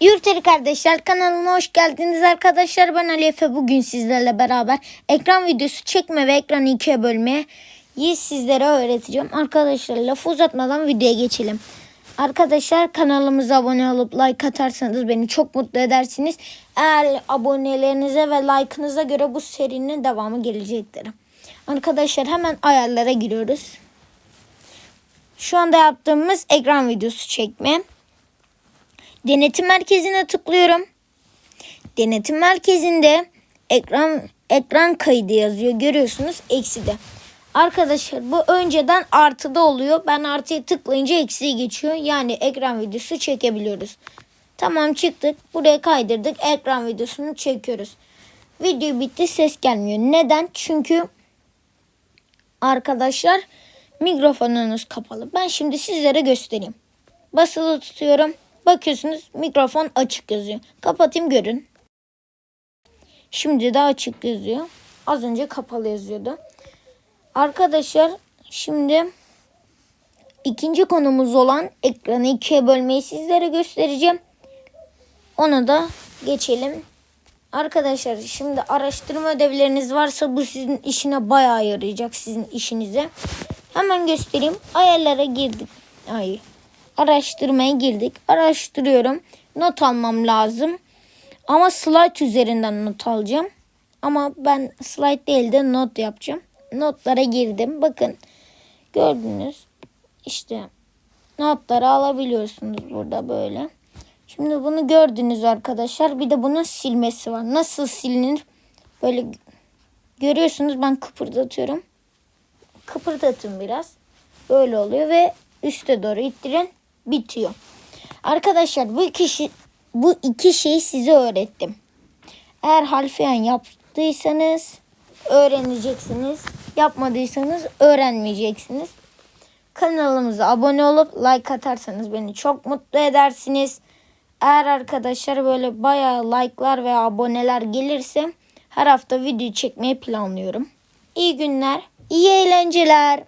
Yurteri kardeşler kanalıma hoş geldiniz arkadaşlar. Ben Ali Efe. Bugün sizlerle beraber ekran videosu çekme ve ekranı ikiye bölmeye sizlere öğreteceğim. Arkadaşlar lafı uzatmadan videoya geçelim. Arkadaşlar kanalımıza abone olup like atarsanız beni çok mutlu edersiniz. Eğer abonelerinize ve like'ınıza göre bu serinin devamı gelecektir. Arkadaşlar hemen ayarlara giriyoruz. Şu anda yaptığımız ekran videosu çekme. Denetim merkezine tıklıyorum. Denetim merkezinde ekran ekran kaydı yazıyor. Görüyorsunuz eksi de. Arkadaşlar bu önceden artıda oluyor. Ben artıya tıklayınca eksiye geçiyor. Yani ekran videosu çekebiliyoruz. Tamam çıktık. Buraya kaydırdık. Ekran videosunu çekiyoruz. Video bitti ses gelmiyor. Neden? Çünkü arkadaşlar mikrofonunuz kapalı. Ben şimdi sizlere göstereyim. Basılı tutuyorum. Bakıyorsunuz mikrofon açık yazıyor. Kapatayım görün. Şimdi de açık yazıyor. Az önce kapalı yazıyordu. Arkadaşlar şimdi ikinci konumuz olan ekranı ikiye bölmeyi sizlere göstereceğim. Ona da geçelim. Arkadaşlar şimdi araştırma ödevleriniz varsa bu sizin işine bayağı yarayacak sizin işinize. Hemen göstereyim. Ayarlara girdik. Ay. Araştırmaya girdik. Araştırıyorum. Not almam lazım. Ama slide üzerinden not alacağım. Ama ben slide değil de not yapacağım. Notlara girdim. Bakın. Gördünüz. İşte notları alabiliyorsunuz burada böyle. Şimdi bunu gördünüz arkadaşlar. Bir de bunun silmesi var. Nasıl silinir? Böyle görüyorsunuz ben kıpırdatıyorum. Kıpırdatın biraz. Böyle oluyor ve üste doğru ittirin bitiyor. Arkadaşlar bu kişi bu iki şeyi size öğrettim. Eğer harfiyen yaptıysanız öğreneceksiniz. Yapmadıysanız öğrenmeyeceksiniz. Kanalımıza abone olup like atarsanız beni çok mutlu edersiniz. Eğer arkadaşlar böyle bayağı like'lar ve aboneler gelirse her hafta video çekmeyi planlıyorum. İyi günler, iyi eğlenceler.